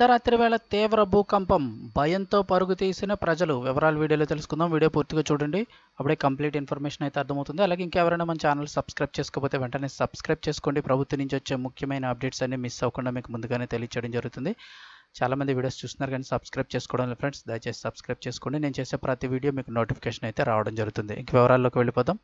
అర్ధరాత్రి వేళ తీవ్ర భూకంపం భయంతో పరుగు తీసిన ప్రజలు. వివరాలు వీడియోలో తెలుసుకుందాం. వీడియో పూర్తిగా చూడండి. అప్పుడే కంప్లీట్ ఇన్ఫర్మేషన్ అయితే అర్థమవుతుంది. అలాగే ఇంకెవరైనా మన ఛానల్ సబ్స్క్రైబ్ చేసుకోకపోతే వెంటనే సబ్స్క్రైబ్ చేసుకోండి ప్రభుత్వం నుంచి వచ్చే ముఖ్యమైన అప్డేట్స్ అన్ని మిస్ అవ్వకుండా మీకు ముందుగానే తెలియచేయడం జరుగుతుంది. చాలామంది వీడియోస్ చూస్తున్నారు కానీ సబ్స్క్రైబ్ చేసుకోవడం లేదు ఫ్రెండ్స్ దయచేసి సబ్స్క్రైబ్ చేసుకోండి. నేను చేసే ప్రతి వీడియో మీకు నోటిఫికేషన్ అయితే రావడం జరుగుతుంది. ఇంక వివరాల్లోకి వెళ్ళిపోదాం.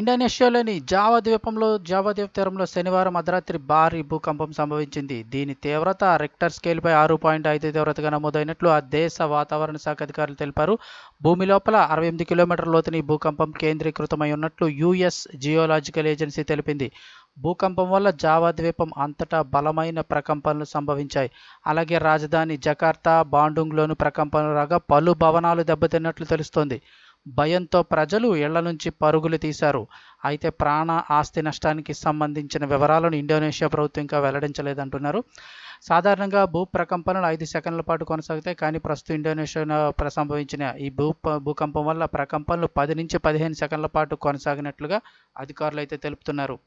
ఇండోనేషియాలోని జావా ద్వీపంలో జావా ద్వీప తీరంలో శనివారం అర్ధరాత్రి భారీ భూకంపం సంభవించింది. దీని తీవ్రత రెక్టర్ స్కేల్పై ఆరు పాయింట్ ఐదు తీవ్రతగా నమోదైనట్లు ఆ దేశ వాతావరణ శాఖ అధికారులు తెలిపారు. భూమి లోపల అరవై ఎనిమిది కిలోమీటర్ల లోతుని భూకంపం కేంద్రీకృతమై ఉన్నట్లు యుఎస్ జియోలాజికల్ ఏజెన్సీ తెలిపింది. భూకంపం వల్ల జావా ద్వీపం అంతటా బలమైన ప్రకంపనలు సంభవించాయి. అలాగే రాజధాని జకార్తా బాండుంగ్లోను ప్రకంపనలు రాగా పలు భవనాలు దెబ్బతిన్నట్లు తెలుస్తోంది. భయంతో ప్రజలు ఇళ్ళ నుంచి పరుగులు తీశారు. అయితే ప్రాణ ఆస్తి నష్టానికి సంబంధించిన వివరాలను ఇండోనేషియా ప్రభుత్వం ఇంకా వెల్లడించలేదంటున్నారు. సాధారణంగా భూ ప్రకంపనలు ఐదు సెకండ్ల పాటు కొనసాగుతాయి. కానీ ప్రస్తుతం ఇండోనేషియా ప్ర- సంభవించిన ఈ భూ భూకంపం వల్ల ప్రకంపనలు పది నుంచి పదిహేను సెకండ్ల పాటు కొనసాగినట్లుగా అధికారులు అయితే తెలుపుతున్నారు.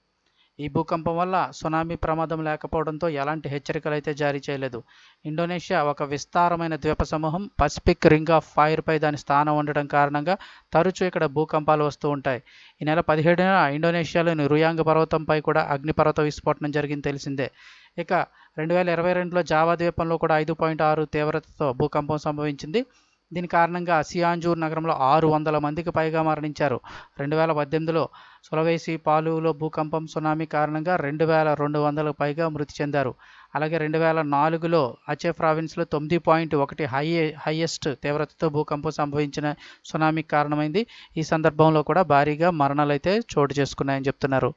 ఈ భూకంపం వల్ల సునామీ ప్రమాదం లేకపోవడంతో ఎలాంటి హెచ్చరికలు అయితే జారీ చేయలేదు. ఇండోనేషియా ఒక విస్తారమైన ద్వీప సమూహం పసిఫిక్ రింగ్ ఆఫ్ ఫైర్పై దాని స్థానం ఉండడం కారణంగా తరచూ ఇక్కడ భూకంపాలు వస్తూ ఉంటాయి. ఈ నెల పదిహేడున ఇండోనేషియాలోని రుయాంగ్ పర్వతంపై కూడా అగ్నిపర్వత విస్ఫోటనం జరిగింది తెలిసిందే. ఇక రెండు వేల ఇరవై రెండులో జావా ద్వీపంలో కూడా ఐదు పాయింట్ ఆరు తీవ్రతతో భూకంపం సంభవించింది. దీని కారణంగా సియాంజూర్ నగరంలో ఆరు వందల మందికి పైగా మరణించారు. రెండు వేల పద్దెనిమిదిలో సులవేసి పాలులో భూకంపం సునామీ కారణంగా రెండు వేల రెండు వందలకు పైగా మృతి చెందారు. అలాగే రెండు వేల నాలుగులో అచే ప్రావిన్స్లో తొమ్మిది పాయింట్ ఒకటి హై హైయెస్ట్ తీవ్రతతో భూకంపం సంభవించిన సునామీకి కారణమైంది. ఈ సందర్భంలో కూడా భారీగా మరణాలు అయితే చోటు చేసుకున్నాయని చెప్తున్నారు.